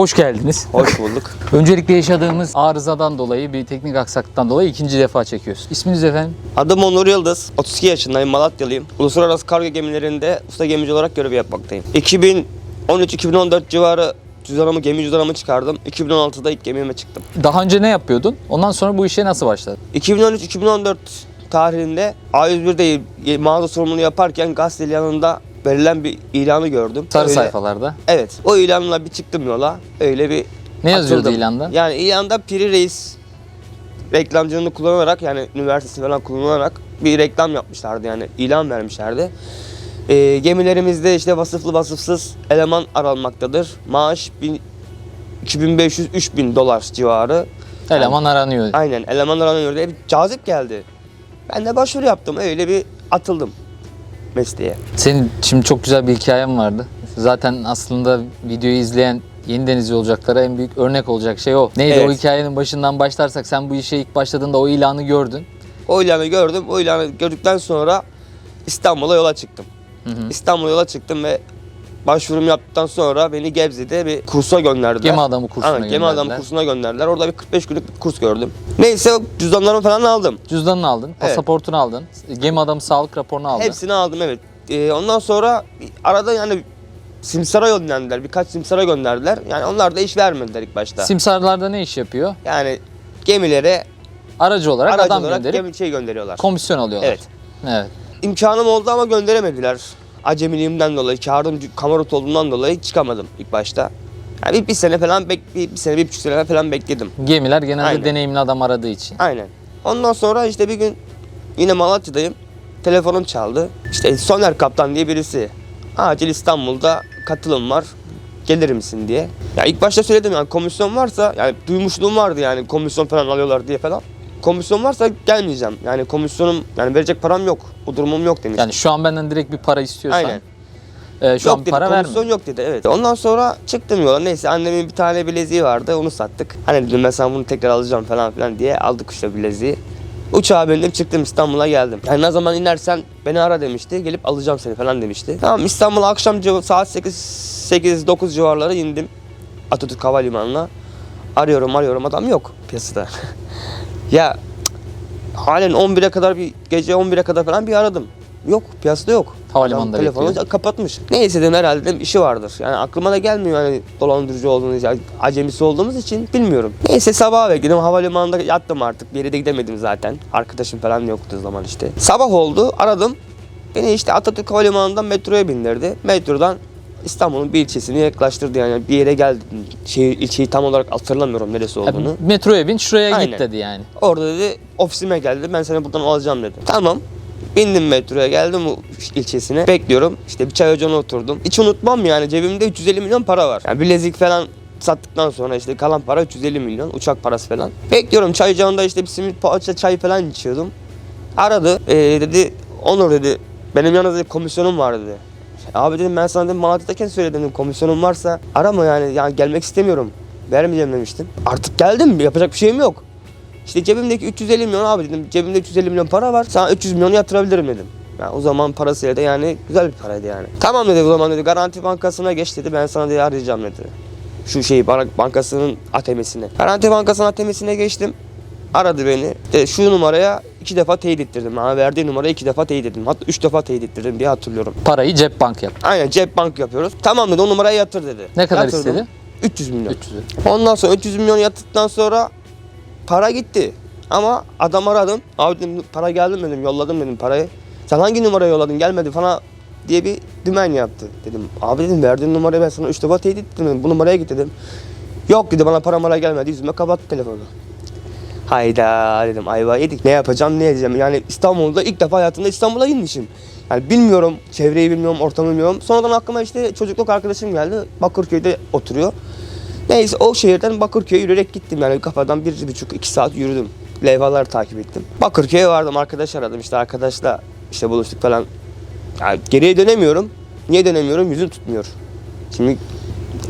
Hoş geldiniz. Hoş bulduk. Öncelikle yaşadığımız arızadan dolayı, bir teknik aksaklıktan dolayı ikinci defa çekiyoruz. İsminiz efendim? Adım Onur Yıldız. 32 yaşındayım. Malatyalıyım. Uluslararası kargo gemilerinde usta gemici olarak görev yapmaktayım. 2013-2014 civarı cüzdanımı, gemi cüzdanımı çıkardım. 2016'da ilk gemime çıktım. Daha önce ne yapıyordun? Ondan sonra bu işe nasıl başladın? 2013-2014 tarihinde A101'de mağaza sorumluluğu yaparken gazete yanında verilen bir ilanı gördüm. Sarı Öyle- sayfalarda. Evet. O ilanla bir çıktım yola. Öyle bir Ne yazıyordu atıldım. ilanda? Yani ilanda Piri Reis reklamcılığını kullanarak yani üniversitesi falan kullanarak bir reklam yapmışlardı yani ilan vermişlerdi. Ee, gemilerimizde işte vasıflı vasıfsız eleman aranmaktadır. Maaş bin- 2500-3000 dolar civarı. Eleman aranıyor. Aynen eleman aranıyor diye bir cazip geldi. Ben de başvuru yaptım. Öyle bir atıldım mesleğe. Senin şimdi çok güzel bir hikayen vardı. Zaten aslında videoyu izleyen yeniden izliyor olacaklara en büyük örnek olacak şey o. Neydi o Evet. hikayenin başından başlarsak sen bu işe ilk başladığında o ilanı gördün. O ilanı gördüm. O ilanı gördükten sonra İstanbul'a yola çıktım. Hı hı. İstanbul'a yola çıktım ve başvurum yaptıktan sonra beni Gebze'de bir kursa gönderdiler. Gemi adamı kursuna Aynen, gemi adamı kursuna gönderdiler. Orada bir 45 günlük bir kurs gördüm. Neyse cüzdanlarımı falan aldım. Cüzdanını aldın, pasaportunu aldın, gemi adamı sağlık raporunu aldın. Hepsini aldım evet. Ee, ondan sonra arada yani Simsar'a gönderdiler. Birkaç Simsar'a gönderdiler. Yani onlar da iş vermediler ilk başta. Simsarlarda ne iş yapıyor? yani gemilere Aracı olarak aracı adam olarak gönderip gemi şey gönderiyorlar. komisyon alıyorlar. Evet. Evet. İmkanım oldu ama gönderemediler. Acemiliğimden dolayı, kağıdım kamarot olduğundan dolayı çıkamadım ilk başta. Yani bir, bir sene falan bek, bir, bir sene, bir buçuk sene falan bekledim. Gemiler genelde Aynen. deneyimli adam aradığı için. Aynen. Ondan sonra işte bir gün yine Malatya'dayım. Telefonum çaldı. İşte Soner Kaptan diye birisi. Acil İstanbul'da katılım var. Gelir misin diye. Ya ilk başta söyledim yani komisyon varsa yani duymuşluğum vardı yani komisyon falan alıyorlar diye falan. Komisyon varsa gelmeyeceğim. Yani komisyonum yani verecek param yok. O durumum yok demiş. Yani şu an benden direkt bir para istiyorsan Aynen. e, şu yok an dedi, para verme. komisyon yok dedi evet. Ondan sonra çıktım yola neyse annemin bir tane bileziği vardı onu sattık. Hani dedim ben sana bunu tekrar alacağım falan filan diye aldık işte bileziği. Uçağa bindim çıktım İstanbul'a geldim. Yani ne zaman inersen beni ara demişti. Gelip alacağım seni falan demişti. Tamam İstanbul'a akşam saat 8 8 9 civarları indim. Atatürk Havalimanı'na. Arıyorum arıyorum adam yok piyasada. ya halen 11'e kadar bir gece 11'e kadar falan bir aradım. Yok piyasada yok. Havalimanında Adam telefonu bekliyor. kapatmış. Neyse dedim herhalde dedim işi vardır. Yani aklıma da gelmiyor yani dolandırıcı olduğunuz, yani acemisi olduğumuz için bilmiyorum. Neyse sabah bekledim havalimanında yattım artık. Bir yere de gidemedim zaten. Arkadaşım falan yoktu o zaman işte. Sabah oldu aradım. Beni işte Atatürk Havalimanı'ndan metroya bindirdi. Metrodan İstanbul'un bir ilçesine yaklaştırdı yani bir yere geldim. Şehir, ilçeyi tam olarak hatırlamıyorum neresi Ya, olduğunu. metroya bin şuraya Aynen. git dedi yani. Orada dedi ofisime geldi ben seni buradan alacağım dedi. Tamam. Bindim metroya geldim o ilçesine. Bekliyorum. İşte bir çay ocağına oturdum. Hiç unutmam yani cebimde 350 milyon para var. Yani bilezik falan sattıktan sonra işte kalan para 350 milyon. Uçak parası falan. Bekliyorum çay ocağında işte bir simit poğaça çay falan içiyordum. Aradı. Ee, dedi Onur dedi benim yanımda dedi, komisyonum var dedi. Abi dedim ben sana dedim Malatya'dayken söyledim dedim, komisyonum varsa arama yani yani gelmek istemiyorum. Vermeyeceğim demiştim. Artık geldim yapacak bir şeyim yok. İşte cebimdeki 350 milyon abi dedim. Cebimde 350 milyon para var. Sana 300 milyonu yatırabilirim dedim. Yani o zaman parasıyla da yani güzel bir paraydı yani. Tamam dedi o zaman dedi Garanti Bankası'na geç dedi. Ben sana dedi arayacağım dedi. Şu şeyi bank- bankasının ATM'sine. Garanti Bankası'nın ATM'sine geçtim. Aradı beni. De şu numaraya iki defa teyit ettirdim. Bana verdiği numaraya iki defa teyit ettim. Hatta üç defa teyit ettirdim diye hatırlıyorum. Parayı cep bank yap. Aynen cep bank yapıyoruz. Tamam dedi o numaraya yatır dedi. Ne kadar Yatırdım. istedi? 300 milyon. 300. Ondan sonra 300 milyon yattıktan sonra para gitti. Ama adam aradım. Abi dedim para geldi mi dedim yolladım dedim parayı. Sen hangi numaraya yolladın gelmedi falan diye bir dümen yaptı. Dedim abi dedim verdiğin numarayı ben sana 3 defa teyit ettim dedim. Bu numaraya git dedim. Yok dedi bana para mara gelmedi yüzüme kapattı telefonu. Hayda dedim ayva yedik ne yapacağım ne edeceğim yani İstanbul'da ilk defa hayatımda İstanbul'a inmişim. Yani bilmiyorum çevreyi bilmiyorum ortamı bilmiyorum. Sonradan aklıma işte çocukluk arkadaşım geldi Bakırköy'de oturuyor. Neyse o şehirden Bakırköy'e yürüyerek gittim yani kafadan bir buçuk iki saat yürüdüm. Levhaları takip ettim. Bakırköy'e vardım arkadaş aradım işte arkadaşla işte buluştuk falan. Yani geriye dönemiyorum. Niye dönemiyorum? Yüzüm tutmuyor. Şimdi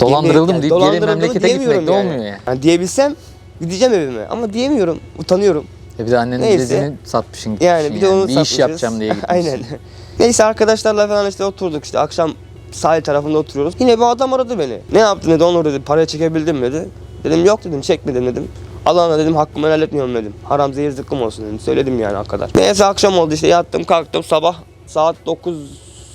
Dolandırıldım yani deyip geri memlekete gitmek de yani. olmuyor yani. Yani diyebilsem gideceğim evime ama diyemiyorum. Utanıyorum. E bir de annenin Neyse. bileziğini satmışsın Yani gitmişsin bir de onu Bir iş yapacağım diye gitmişsin. Aynen. Neyse arkadaşlarla falan işte oturduk işte akşam sahil tarafında oturuyoruz. Yine bir adam aradı beni. Ne yaptın dedi Onur dedi parayı çekebildin mi dedi. Dedim yok dedim çekmedim dedim. Allah'ına dedim hakkımı helal etmiyorum dedim. Haram zehir zıkkım olsun dedim. Söyledim yani o kadar. Neyse akşam oldu işte yattım kalktım sabah saat 9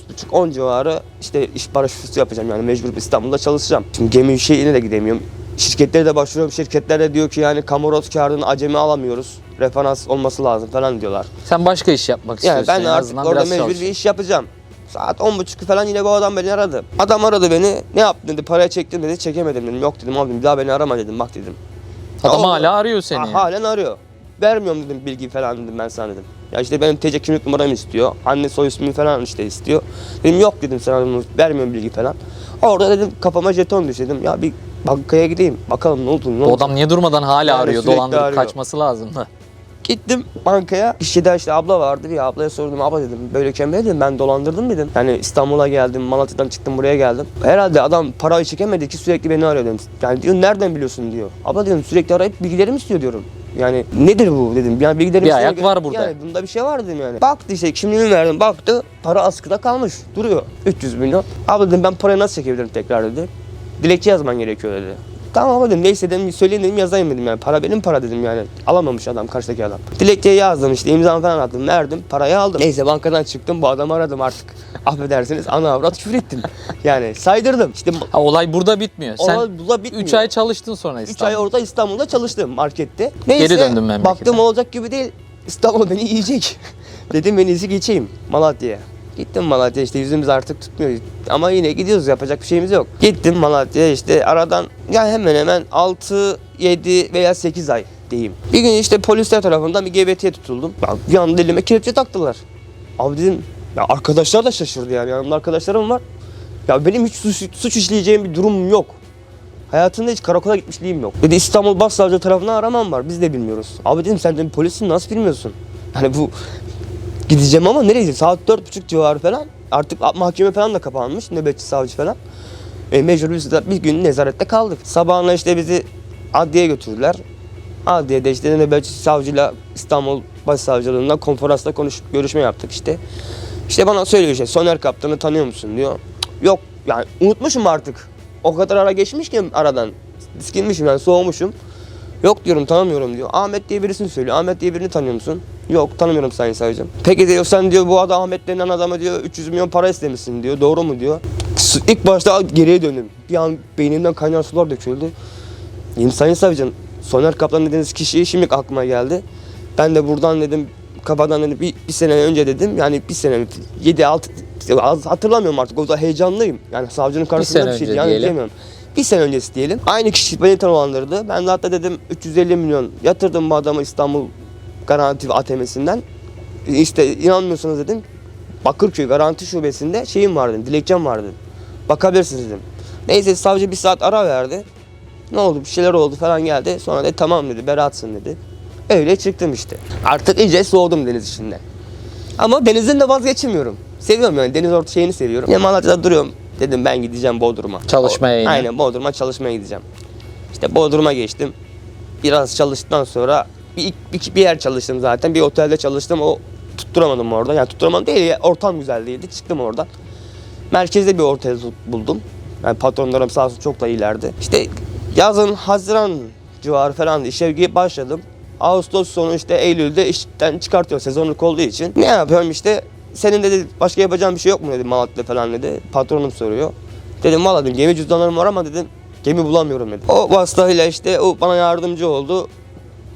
buçuk 10 civarı işte iş paraşütü yapacağım yani mecbur İstanbul'da çalışacağım. Şimdi gemi şeyine de gidemiyorum. Şirketlere de başvuruyorum. Şirketler de diyor ki yani kamerot kağıdını acemi alamıyoruz. Referans olması lazım falan diyorlar. Sen başka iş yapmak Yani istiyorsun. ben en artık azından orada biraz mecbur çalış. bir iş yapacağım. Saat 10.30 falan yine bu adam beni aradı. Adam aradı beni. Ne yaptın dedi. Paraya çektim dedi. Çekemedim dedim. Yok dedim abi bir daha beni arama dedim. Bak dedim. Adam Ama- hala arıyor seni. Ha, halen arıyor. Vermiyorum dedim bilgi falan dedim ben sana dedim. Ya işte benim TC kimlik numaramı istiyor. Anne soy ismimi falan işte istiyor. Dedim yok dedim sana bunu vermiyorum bilgi falan. Orada dedim kafama jeton düş dedim. Ya bir bankaya gideyim. Bakalım ne oldu ne oldu. adam niye durmadan hala Yani arıyor? sürekli Dolandırıp arıyor. kaçması lazım da. Gittim bankaya. İşte işte abla vardı bir ablaya sordum. Abla dedim böyle kemre dedim ben dolandırdım dedim. Yani İstanbul'a geldim Malatya'dan çıktım buraya geldim. Herhalde adam parayı çekemedi ki sürekli beni arıyor dedim. Yani diyor nereden biliyorsun diyor. Abla dedim sürekli arayıp bilgilerimi istiyor diyorum. Yani nedir bu dedim. Yani bilgilerimi Bir istiyor. ayak var burada. Yani bunda bir şey var dedim yani. Baktı işte kimliğimi verdim baktı para askıda kalmış duruyor. 300 milyon. Abla dedim ben parayı nasıl çekebilirim tekrar dedi. Dilekçe yazman gerekiyor dedi. Tamam ama dedim neyse dedim söyleyin dedim yazayım dedim yani. Para benim para dedim yani. Alamamış adam karşıdaki adam. Dilekçeyi yazdım işte imzamı falan attım verdim parayı aldım. Neyse bankadan çıktım bu adamı aradım artık. Affedersiniz ana avrat küfür ettim. Yani saydırdım. İşte Ha, olay burada bitmiyor. Sen olay burada bitmiyor. 3 ay çalıştın sonra 3 İstanbul'da. ay orada İstanbul'da çalıştım markette. Neyse, Geri döndün memlekete. Baktım olacak gibi değil. İstanbul beni yiyecek. Dedim en iyisi geçeyim Malatya'ya. Gittim Malatya'ya işte yüzümüz artık tutmuyor. Ama yine gidiyoruz yapacak bir şeyimiz yok. Gittim Malatya'ya işte aradan ya hemen hemen 6, 7 veya 8 ay diyeyim. Bir gün işte polisler tarafından bir GBT'ye tutuldum. Ya bir anda elime kelepçe taktılar. Abi dedim ya arkadaşlar da şaşırdı yani yanımda arkadaşlarım var. Ya benim hiç suç, suç işleyeceğim bir durumum yok. Hayatımda hiç karakola gitmişliğim yok. Dedi İstanbul Başsavcı tarafından aramam var. Biz de bilmiyoruz. Abi dedim sen de polissin nasıl bilmiyorsun? Yani bu gideceğim ama nereye gideceğim? Saat dört buçuk civarı falan. Artık mahkeme falan da kapanmış. Nöbetçi savcı falan. E, mecbur biz bir gün nezarette kaldık. Sabahına işte bizi adliyeye götürdüler. Adliyede işte nöbetçi savcıyla İstanbul Başsavcılığında konferansla konuşup görüşme yaptık işte. İşte bana söylüyor işte Soner Kaptan'ı tanıyor musun diyor. Yok yani unutmuşum artık. O kadar ara geçmiş ki aradan. Diskinmişim yani soğumuşum. Yok diyorum tanımıyorum diyor. Ahmet diye birisini söylüyor. Ahmet diye birini tanıyor musun? Yok tanımıyorum sayın savcım. Peki diyor sen diyor bu adam Ahmet denen adama diyor 300 milyon para istemişsin diyor. Doğru mu diyor. İlk başta geriye döndüm. Bir an beynimden kaynar sular döküldü. Dedim sayın savcım Soner Kaplan dediğiniz kişi şimdi aklıma geldi. Ben de buradan dedim kafadan dedim bir, bir sene önce dedim yani bir sene 7 6 hatırlamıyorum artık o da heyecanlıyım. Yani savcının karşısında sene bir şey yani diyelim. diyemiyorum. Bir sene öncesi diyelim. Aynı kişi beni dolandırdı. Ben de hatta dedim 350 milyon yatırdım bu adamı İstanbul Garanti ATM'sinden. İşte inanmıyorsanız dedim Bakırköy Garanti Şubesi'nde şeyim vardı, dilekçem vardı. Bakabilirsiniz dedim. Neyse savcı bir saat ara verdi. Ne oldu bir şeyler oldu falan geldi. Sonra dedi tamam dedi beratsın dedi. Öyle çıktım işte. Artık iyice soğudum deniz işinden. Ama denizden de vazgeçemiyorum. Seviyorum yani deniz orta şeyini seviyorum. Yine Malatya'da duruyorum. Dedim ben gideceğim Bodrum'a. Çalışmaya yine. Aynen Bodrum'a çalışmaya gideceğim. İşte Bodrum'a geçtim. Biraz çalıştıktan sonra bir, bir, bir yer çalıştım zaten. Bir otelde çalıştım. O tutturamadım orada. Yani tutturamadım değil ya, ortam güzel değildi. Çıktım oradan. Merkezde bir otel buldum. Yani patronlarım sağ olsun çok da iyilerdi. İşte yazın Haziran civarı falan işe başladım. Ağustos sonu işte Eylül'de işten çıkartıyor sezonluk olduğu için. Ne yapıyorum işte senin dedi başka yapacağın bir şey yok mu dedi Malatya'da falan dedi. Patronum soruyor. Dedim valla dedim gemi cüzdanlarım var ama dedim gemi bulamıyorum dedi. O vasıtayla işte o bana yardımcı oldu.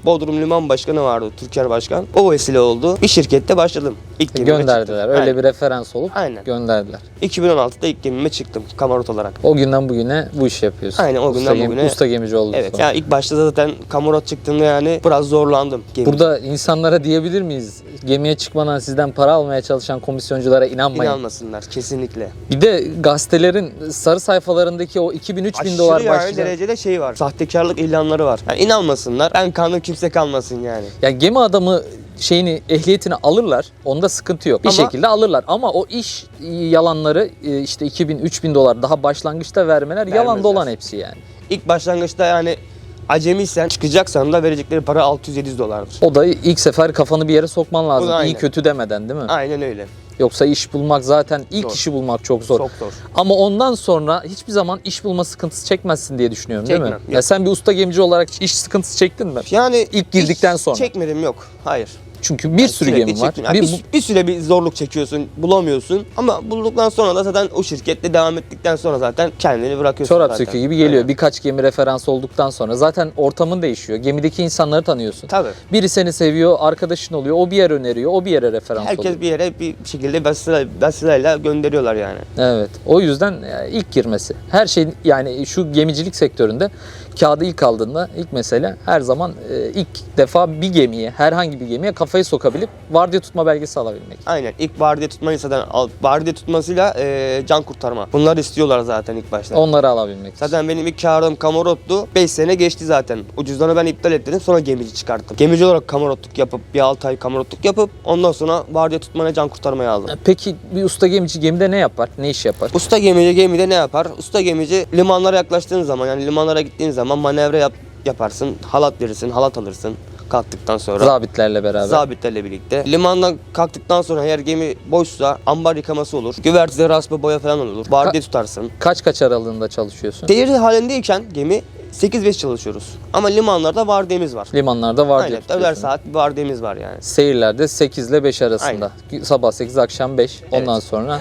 Bodrum Liman Başkanı vardı, Türker Başkan. O vesile oldu. Bir şirkette başladım. İlk gemime Gönderdiler. çıktım. Öyle Aynen. bir referans olup Aynen. gönderdiler. 2016'da ilk gemime çıktım kamarot olarak. O günden bugüne bu işi yapıyorsun. Aynen, o günden usta gemi- bugüne- Usta gemici oldun Evet. sonra. Yani ilk başta zaten kamarot çıktığımda yani biraz zorlandım. Gemide. Burada insanlara diyebilir miyiz? Gemiye çıkmadan sizden para almaya çalışan komisyonculara inanmayın. inanmasınlar kesinlikle. Bir de gazetelerin sarı sayfalarındaki o 2000-3000 dolar Aşırı yani başlayacak. derecede şey var. Sahtekarlık ilanları var. Yani inanmasınlar. Ben kanım kimse kalmasın yani. Yani gemi adamı şeyini ehliyetini alırlar. Onda sıkıntı yok. Bir Ama- şekilde alırlar. Ama o iş yalanları e, işte 2000-3000 dolar daha başlangıçta vermeler yalan dolan hepsi yani. İlk başlangıçta yani acemiysen çıkacaksan da verecekleri para 600-700 dolardır. O da ilk sefer kafanı bir yere sokman lazım. İyi aynen. kötü demeden değil mi? Aynen öyle. Yoksa iş bulmak zaten ilk Zor. işi bulmak çok zor. Çok zor. Ama ondan sonra hiçbir zaman iş bulma sıkıntısı çekmezsin diye düşünüyorum değil mi? Çekmem, Ya yok. sen bir usta gemici olarak iş sıkıntısı çektin mi? Yani İlk girdikten sonra. Çekmedim yok. Hayır. Çünkü bir sürü Sürekli gemi var. Yani Bir, bir, bir süre bir zorluk çekiyorsun, bulamıyorsun. Ama bulduktan sonra da zaten o şirkette devam ettikten sonra zaten kendini bırakıyorsun çorap zaten. söküğü gibi geliyor. Aynen. Birkaç gemi referans olduktan sonra zaten ortamın değişiyor. Gemideki insanları tanıyorsun. Tabii. Biri seni seviyor, arkadaşın oluyor. O bir yer öneriyor, o bir yere referans oluyor. Herkes bir yere bir şekilde vesile, vesileyle gönderiyorlar yani. Evet. O yüzden e, ilk girmesi. Her şey yani şu gemicilik sektöründe kağıdı ilk aldığında ilk mesele her zaman e, ilk defa bir gemiye, herhangi bir gemiye kafayı sokabilip vardiya tutma belgesi alabilmek. Aynen. İlk vardiya tutmayı zaten al, vardiya tutmasıyla e, can kurtarma. Bunları istiyorlar zaten ilk başta. Onları alabilmek. Zaten benim ilk çağrım kamarottu. 5 sene geçti zaten. Ucuzlarını ben iptal ettim. Sonra gemici çıkarttım. Gemici olarak kamarotluk yapıp bir 6 ay kamarotluk yapıp ondan sonra vardiya tutmaya can kurtarmaya aldım. E, Peki bir usta gemici gemide ne yapar? Ne iş yapar? Usta gemici gemide ne yapar? Usta gemici limanlara yaklaştığın zaman yani limanlara gittiğin zaman manevra yap, yaparsın. Halat verirsin, halat alırsın kalktıktan sonra. Zabitlerle beraber. Zabitlerle birlikte. Limandan kalktıktan sonra eğer gemi boşsa ambar yıkaması olur. Güvertede raspa boya falan olur. Vardiya tutarsın. Kaç kaç aralığında çalışıyorsun? Seyir halindeyken gemi 8-5 çalışıyoruz. Ama limanlarda vardiyamız var. Limanlarda vardiya Aynen. tutuyorsun. Öğler saat bir vardiyamız var yani. Seyirlerde 8 ile 5 arasında. Sabah 8, akşam 5. Ondan Evet. sonra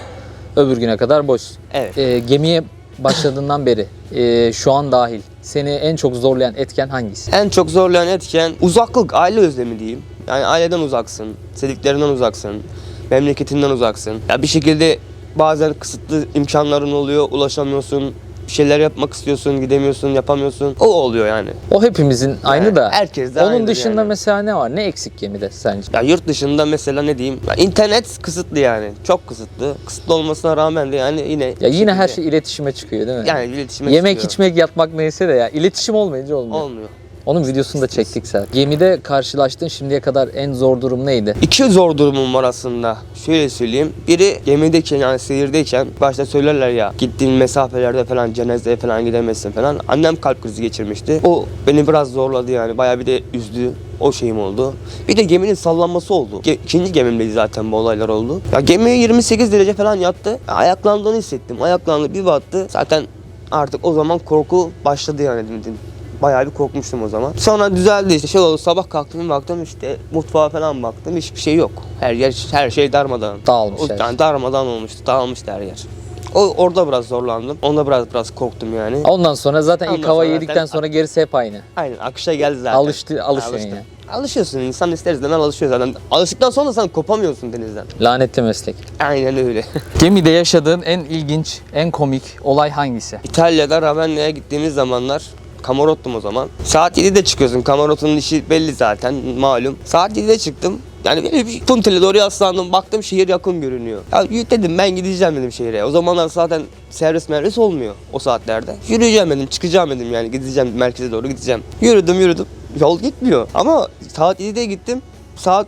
öbür güne kadar boş. Evet. E, gemiye başladığından beri e, şu an dahil seni en çok zorlayan etken hangisi? En çok zorlayan etken uzaklık, aile özlemi diyeyim. Yani aileden uzaksın, sevdiklerinden uzaksın, memleketinden uzaksın. Ya bir şekilde bazen kısıtlı imkanların oluyor, ulaşamıyorsun. Bir şeyler yapmak istiyorsun, gidemiyorsun, yapamıyorsun. O oluyor yani. O hepimizin aynı da. herkes de Onun aynıdır dışında yani. mesela ne var? Ne eksik gemide sence? Ya yurt dışında mesela ne diyeyim? Ya internet kısıtlı yani. Çok kısıtlı. Kısıtlı olmasına rağmen de yani yine Ya yine her şey iletişime çıkıyor değil mi? yani iletişime Yemek, çıkıyor. içmek, yatmak neyse de ya iletişim olmayınca olmuyor. olmuyor. Onun videosunu da çektik zaten. Gemide karşılaştığın şimdiye kadar en zor durum neydi? İki zor durumum var aslında. Şöyle söyleyeyim. Biri gemideyken yani seyirdeyken başta söylerler ya gittiğin mesafelerde falan cenazeye falan gidemezsin falan. Annem kalp krizi geçirmişti. O beni biraz zorladı yani. Bayağı bir de üzdü. O şeyim oldu. Bir de geminin sallanması oldu. Ge- ikinci gemimdeydi zaten bu olaylar oldu. Ya gemi 28 derece falan yattı. Ya ayaklandığını hissettim. Ayaklandı bir battı. Zaten artık o zaman korku başladı yani. Bayağı bir korkmuştum o zaman. Sonra düzeldi işte şey oldu sabah kalktım baktım işte mutfağa falan baktım hiçbir şey yok. Her yer her şey darmadağın. Dağılmış O, her şey. yani darmadağın olmuştu dağılmıştı her yer. O orada biraz zorlandım. Onda biraz biraz korktum yani. Ondan sonra zaten ilk Ondan havayı sonra yedikten zaten- sonra gerisi hep aynı. Aynen akışa geldi zaten. Alıştı, alışıyorsun Alıştım. yani. Alışıyorsun insan ister istemez alışıyor zaten. Alıştıktan sonra sen kopamıyorsun denizden. Lanetli meslek. Aynen öyle. Gemide yaşadığın en ilginç, en komik olay hangisi? İtalya'da Ravenna'ya gittiğimiz zamanlar Kamarottum o zaman. Saat 7'de çıkıyorsun. Kamarotun işi belli zaten malum. Saat 7'de çıktım. Yani böyle bir Tuntele doğru yaslandım. Baktım şehir yakın görünüyor. Ya dedim ben gideceğim dedim şehire. O zamanlar zaten servis mervis olmuyor o saatlerde. Yürüyeceğim dedim. Çıkacağım dedim yani. Gideceğim merkeze doğru gideceğim. Yürüdüm yürüdüm. Yol gitmiyor. Ama saat 7'de gittim. Saat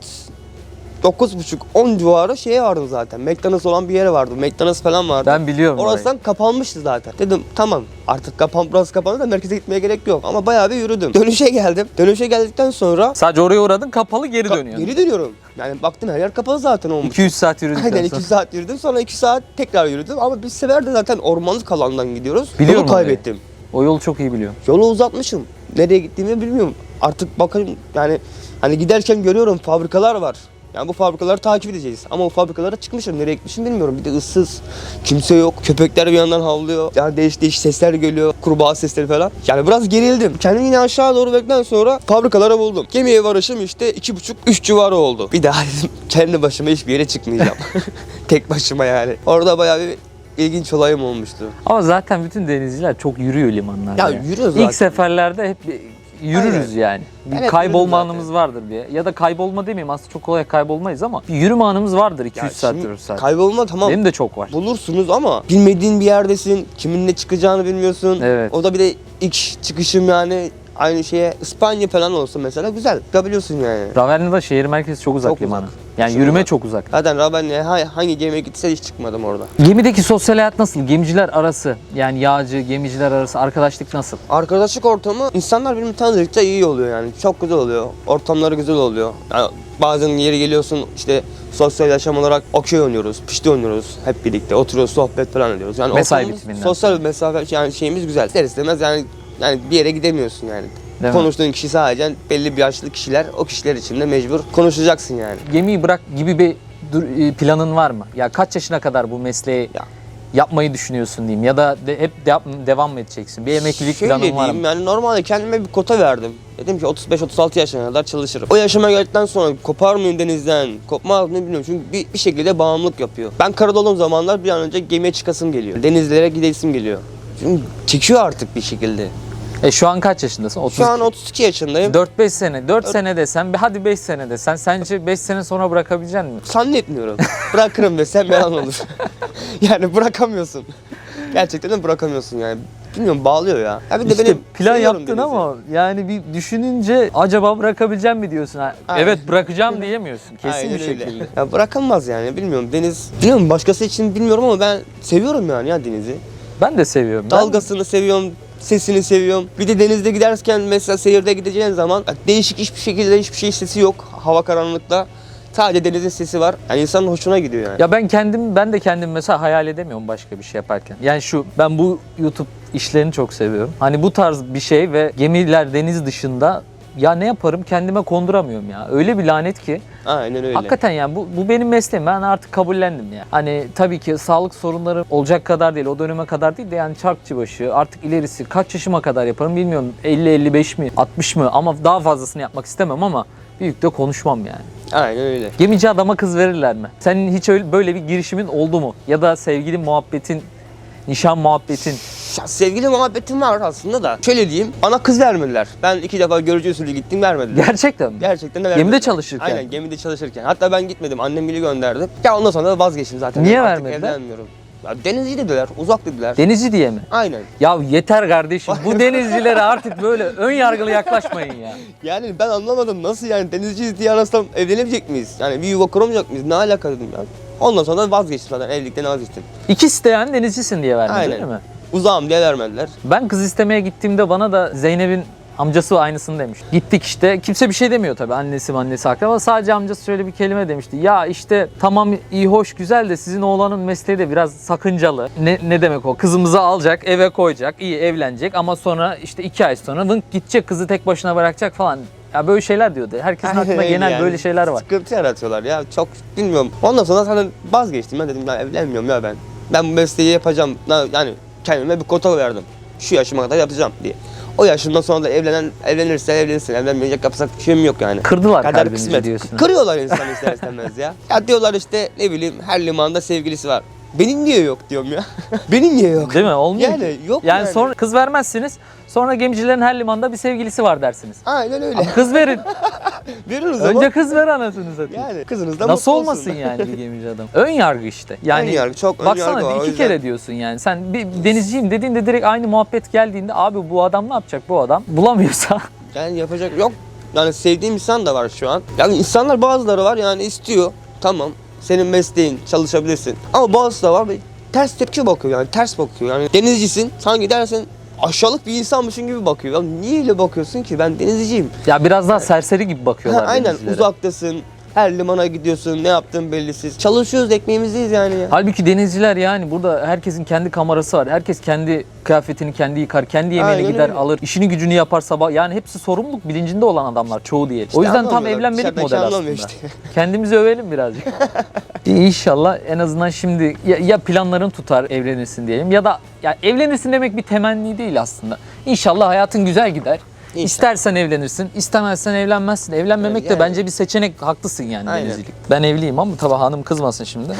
9.30-10 civarı şeye vardım zaten. McDonald's olan bir yere vardım. McDonald's falan vardı. Ben biliyorum Orasından kapanmıştı zaten. Dedim tamam artık kapan burası kapandı da merkeze gitmeye gerek yok. Ama bayağı bir yürüdüm. Dönüşe geldim. Dönüşe geldikten sonra Sadece oraya uğradın kapalı geri ka- dönüyorsun. geri dönüyorum. Yani baktım her yer kapalı zaten olmuş. 200 saat yürüdükten Aynen sonra. 2 saat yürüdüm sonra 2 saat tekrar yürüdüm ama bir sefer de zaten ormanlık alandan gidiyoruz. Biliyorum Yolu kaybettim. O yolu çok iyi biliyorum. Yolu uzatmışım. Nereye gittiğimi bilmiyorum. Artık bakayım yani hani giderken görüyorum fabrikalar var. Yani bu fabrikaları takip edeceğiz. Ama o fabrikalara çıkmışım. Nereye gitmişim bilmiyorum. Bir de ıssız. Kimse yok. Köpekler bir yandan havlıyor. Yani değiş değiş sesler geliyor. Kurbağa sesleri falan. Yani biraz gerildim. Kendimi yine aşağı doğru bekledikten sonra fabrikalara buldum. Gemiye varışım işte iki buçuk üç civarı oldu. Bir daha dedim kendi başıma hiçbir yere çıkmayacağım. Tek başıma yani. Orada bayağı bir ilginç olayım olmuştu. Ama zaten bütün denizciler çok yürüyor limanlarda. Ya yürüyoruz zaten. İlk seferlerde hep yürürüz yani. Bir Evet, kaybolma yürürüz anımız vardır bir. Ya da kaybolma demeyeyim aslında çok kolay kaybolmayız ama bir yürüme anımız vardır 200 Ya saat şimdi 4 saat. Kaybolma tamam. Benim de çok var. bulursunuz ama bilmediğin bir yerdesin. Kiminle çıkacağını bilmiyorsun. Evet. O da bir de ilk çıkışım yani aynı şeye İspanya falan olsa mesela güzel. Çıkabiliyorsun yani. Ravenna'da şehir merkezi çok uzak Çok limana. uzak. Yani Çok yürüme uzak. çok uzak. Zaten ha- hangi gemiye gitse hiç çıkmadım orada. Gemideki sosyal hayat nasıl? Gemiciler arası yani yağcı, gemiciler arası arkadaşlık nasıl? Arkadaşlık ortamı insanlar birbirini tanıdıkça iyi oluyor yani. Çok güzel oluyor. Ortamları güzel oluyor. Yani bazen yeri geliyorsun işte sosyal yaşam olarak okey oynuyoruz, pişti oynuyoruz hep birlikte. Oturuyoruz, sohbet falan ediyoruz. Yani Mesai ortamımız, bitiminden. Sosyal mesafe yani şeyimiz güzel. İster istemez yani yani bir yere gidemiyorsun yani. Değil mi? Konuştuğun kişi sadece belli bir yaşlı kişiler. O kişiler için de mecbur konuşacaksın yani. Gemiyi bırak gibi bir e, planın var mı? Ya kaç yaşına kadar bu mesleği Ya. yapmayı düşünüyorsun diyeyim ya da de- hep de- devam mı edeceksin? Bir emeklilik Şöyle planın var mı? yani normalde kendime bir kota verdim. Dedim ki 35-36 yaşına kadar çalışırım. O yaşıma geldikten sonra kopar mıyım denizden, kopmaz mı bilmiyorum. Çünkü bir, bir şekilde bağımlılık yapıyor. Ben karada olduğum zamanlar bir an önce gemiye çıkasım geliyor. Denizlere gidesim geliyor. Çünkü çekiyor artık bir şekilde. E şu an kaç yaşındasın? 30. Şu an 32 yaşındayım. 4-5 sene, 4 sene desen, hadi 5 sene desen sence 5 sene sonra bırakabilecek misin? Zannetmiyorum. Bırakırım desem yalan olur. yani bırakamıyorsun. Gerçekten de bırakamıyorsun yani. Bilmiyorum bağlıyor ya. ya bir de İşte benim plan yaptın denizi. ama yani bir düşününce acaba bırakabileceğim mi diyorsun? Ha, Aynen. Evet bırakacağım diyemiyorsun kesin Aynen bir öyle. şekilde. Ya bırakamaz yani bilmiyorum deniz. Bilmiyorum başkası için bilmiyorum ama ben seviyorum yani ya denizi. Ben de seviyorum. Ben- Dalgasını seviyorum, sesini seviyorum. Bir de denizde giderken mesela seyirde gideceğin zaman değişik hiçbir şekilde hiçbir şey sesi yok. Hava karanlıkta. Sadece denizin sesi var. Yani insanın hoşuna gidiyor yani. Ya ben kendim ben de kendim mesela hayal edemiyorum başka bir şey yaparken. Yani şu ben bu YouTube işlerini çok seviyorum. Hani bu tarz bir şey ve gemiler deniz dışında ya ne yaparım kendime konduramıyorum ya. Öyle bir lanet ki. Aynen öyle. Hakikaten yani bu, bu benim mesleğim. Ben artık kabullendim ya. Hani tabii ki sağlık sorunları olacak kadar değil. O döneme kadar değil de yani çarkçıbaşı artık ilerisi kaç yaşıma kadar yaparım bilmiyorum. 50-55 mi 60 mı ama daha fazlasını yapmak istemem ama büyük de konuşmam yani. Aynen öyle. Gemici adama kız verirler mi? Senin hiç öyle böyle bir girişimin oldu mu? Ya da sevgili muhabbetin, nişan muhabbetin. Ya sevgili muhabbetim var aslında da. Şöyle diyeyim. Bana kız vermediler. Ben iki defa görücü usulü gittim vermediler. Gerçekten mi? Gerçekten de vermediler. Gemide çalışırken. Aynen gemide çalışırken. Hatta ben gitmedim. Annem bile gönderdi. Ya ondan sonra da vazgeçtim zaten. Niye Artık vermediler? evlenmiyorum. Ya denizci dediler. Uzak dediler. Denizci diye mi? Aynen. Ya yeter kardeşim. Bu denizcilere artık böyle ön yargılı yaklaşmayın ya. Yani ben anlamadım nasıl yani denizciyiz diye anasam evlenemeyecek miyiz? Yani bir yuva kuramayacak mıyız? Ne alaka dedim ya. Ondan sonra da vazgeçtim zaten evlilikten vazgeçtim. İkisi de yani denizcisin diye vermedi Aynen. değil mi? Uzağım diye vermediler. Ben kız istemeye gittiğimde bana da Zeynep'in amcası aynısını demiş. Gittik işte kimse bir şey demiyor tabii annesi annesi akraba sadece amcası şöyle bir kelime demişti. Ya işte tamam iyi hoş güzel de sizin oğlanın mesleği de biraz sakıncalı. Ne, ne demek o? Kızımızı alacak eve koyacak iyi evlenecek ama sonra işte iki ay sonra vınk gidecek kızı tek başına bırakacak falan. Ya böyle şeyler diyordu. Herkesin aklına genel yani. böyle şeyler var. Sıkıntı yaratıyorlar ya çok bilmiyorum. Ondan sonra zaten vazgeçtim ben dedim ya evlenmiyorum ya ben. Ben bu mesleği yapacağım. Yani kendime bir kota verdim. Şu yaşıma kadar yapacağım diye. O yaşından sonra da evlenen evlenirse evlenirsin. Evlenmeyecek yapsak bir şeyim yok yani. Kırdılar Kader kısmet. diyorsun. Kırıyorlar insan ister istemez ya. Ya diyorlar işte ne bileyim her limanda sevgilisi var. Benim niye yok diyorum ya. Benim niye yok? Değil mi? Olmuyor Yani ki. yok yani, yani. sonra kız vermezsiniz. Sonra gemicilerin her limanda bir sevgilisi var dersiniz. Aynen öyle. Kız verin. Veririz ama. Önce kız ver anasını satayım. Yani kızınız da Nasıl mutlu olmasın olsun. yani bir gemici adam? Ön yargı işte. Yani Ön yargı, çok ön baksana yargı var, o iki yüzden. kere diyorsun yani. Sen bir denizciyim dediğinde direkt aynı muhabbet geldiğinde abi bu adam ne yapacak bu adam? Bulamıyorsa Yani yapacak yok. Yani sevdiğim insan da var şu an. Yani insanlar bazıları var yani istiyor. Tamam senin mesleğin çalışabilirsin. Ama bazısı da var ters tepki bakıyor yani ters bakıyor. Yani denizcisin sanki dersin aşağılık bir insanmışsın gibi bakıyor. Ya niye öyle bakıyorsun ki ben denizciyim. ya biraz daha serseri gibi Ha, bakıyorlar aynen denizcilere. uzaktasın. Her limana gidiyorsun ne yaptığın bellisiz. Çalışıyoruz ekmeğimizdeyiz yani ya. Halbuki denizciler yani burada herkesin kendi kamerası var. Herkes kendi kıyafetini kendi yıkar, kendi yemeğini Aynen gider öyle. alır. işini gücünü yapar sabah. Yani hepsi sorumluluk bilincinde olan adamlar çoğu değil. o yüzden tam Dışarıdaki model aslında. işte. Kendimizi övelim birazcık. İnşallah en azından şimdi ya, ya planların tutar evlenirsin diyelim ya da ya evlenirsin demek bir temenni değil aslında. İnşallah hayatın güzel gider. İnşallah. İstersen evlenirsin, istemezsen evlenmezsin. Evlenmemek de Yani. bence bir seçenek. Haklısın yani Aynen. denizcilik. Ben evliyim ama tabii hanım kızmasın şimdi.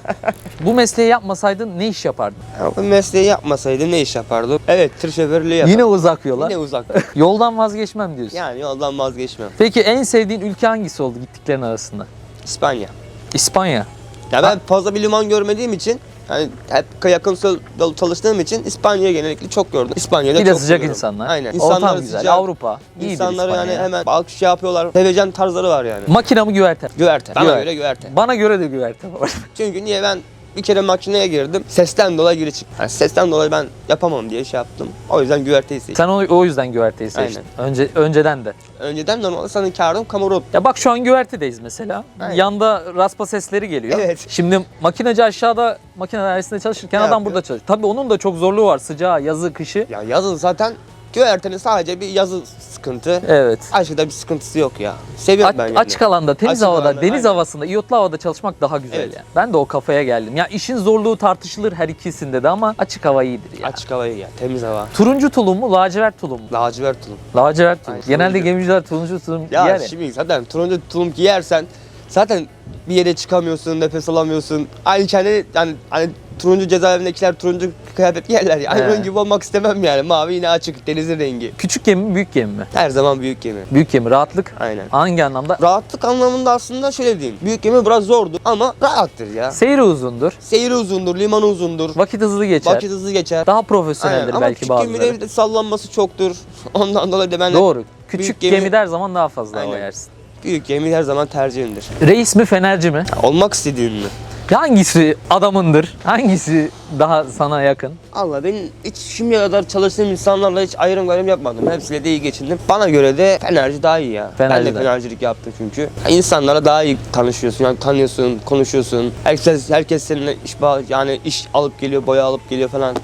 Bu mesleği yapmasaydın ne iş yapardın? Ya bu mesleği yapmasaydım ne iş yapardım? Evet tır şoförlüğü yapardım. Yine uzak yola. Yine uzak. Yoldan vazgeçmem diyorsun. yani yoldan vazgeçmem. Peki en sevdiğin ülke hangisi oldu gittiklerin arasında? İspanya. İspanya. Ya ben fazla bir liman görmediğim için Yani hep yakın yol çalıştığım için İspanya'yı genellikle çok gördüm. İspanya'da Bir de çok sıcak görüyorum. insanlar. Aynen. Ortam güzel. Avrupa. iyidir İnsanları yani İspanya. hemen bak şey yapıyorlar. Sevecen tarzları var yani. Makina mı güverte? Güverte. Bana göre güverte. Bana göre de güverte. Çünkü niye ben bir kere makineye girdim. Sesten dolayı geri çıktım. Yani sesten dolayı ben yapamam diye şey yaptım. O yüzden güverteyi seçtim. Sen o, o yüzden güverteyi seçtin. Önce, önceden de. Önceden normalde senin karın kamerot. Ya bak şu an güvertedeyiz mesela. Aynen. Yanda raspa sesleri geliyor. Evet. Şimdi makineci aşağıda makine dairesinde çalışırken Ne adam yapıyor? burada çalışıyor. Tabii onun da çok zorluğu var. Sıcağı, yazı, kışı. Ya yazın zaten güvertenin sadece bir yazı sıkıntı. Evet. Başka da bir sıkıntısı yok ya. Seviyorum A- ben yani. açık alanda, temiz Açık havada, alanda, deniz aynen. havasında, iyotlu havada çalışmak daha güzel Evet. yani. Ben de o kafaya geldim. Ya işin zorluğu tartışılır her ikisinde de ama açık hava iyidir ya. Açık havayı ya. Temiz hava. Turuncu tulum mu, lacivert tulum mu? Lacivert tulum. Lacivert tulum. Ay, Genelde turuncu. gemiciler turuncu tulum Ya giyer ya. şimdi zaten turuncu tulum giyersen zaten bir yere çıkamıyorsun, nefes alamıyorsun. Aynı kendi yani hani turuncu cezaevindekiler turuncu kıyafet giyerler ya. Aynı He. onun gibi olmak istemem yani. Mavi yine açık, denizin rengi. Küçük gemi mi, büyük gemi mi? Her zaman büyük gemi. Büyük gemi, rahatlık. Aynen. Hangi anlamda? Rahatlık anlamında aslında şöyle diyeyim. Büyük gemi biraz zordu ama rahattır ya. Seyri uzundur. Seyri uzundur, limanı uzundur. Vakit hızlı geçer. Vakit hızlı geçer. Daha Aynen. profesyoneldir Ama belki küçük bazıları. gemide de sallanması çoktur. Ondan dolayı da ben de Doğru. Küçük gemi- gemide her zaman daha fazla hava Aynen. yersin. büyük gemi her zaman tercihimdir. Reis mi fenerci mi? Olmak istediğin mi? Hangisi adamındır? Hangisi daha sana yakın? Allah ben hiç şimdiye kadar çalıştığım insanlarla hiç ayrım gayrım yapmadım. Hepsiyle de iyi geçindim. Bana göre de Fenerci daha iyi ya. Fenerci ben de de. Fenercilik yaptım çünkü. İnsanlara daha iyi tanışıyorsun. Yani tanıyorsun, konuşuyorsun. Herkes herkes seninle iş bağ yani iş alıp geliyor, boya alıp geliyor falan.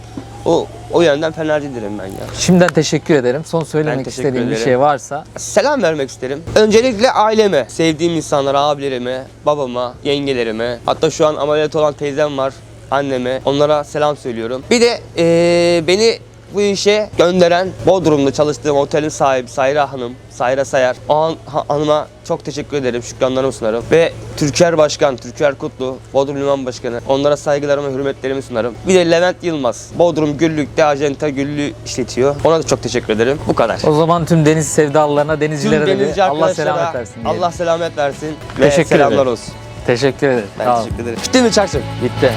O o yönden Fenercidirim ben ya. Şimdiden teşekkür ederim. Son söylemek teşekkür istediğim bir ederim. şey varsa. Selam vermek isterim. Öncelikle aileme, sevdiğim insanlara, abilerime, babama, yengelerime. Hatta şu an ameliyat olan teyzem var, anneme. Onlara selam söylüyorum. Bir de eee, beni bu işe gönderen Bodrum'da çalıştığım otelin sahibi Sayra Hanım, Sayra Sayar. O an, ha- hanıma çok teşekkür ederim, şükranlarımı sunarım. Ve Türker Başkan, Türker Kutlu, Bodrum Liman Başkanı. Onlara saygılarımı, hürmetlerimi sunarım. Bir de Levent Yılmaz, Bodrum Güllük'te Ajenta Güllü işletiyor. Ona da çok teşekkür ederim. Bu kadar. O zaman tüm deniz sevdalılarına, Tüm denizcilere de denizci bir Allah selamet versin. diyelim. Allah selamet versin. Teşekkür ve selamlar ederim. olsun. Teşekkür ederim. Ben Sağ teşekkür ederim. Bitti mi Çarşım? Bitti.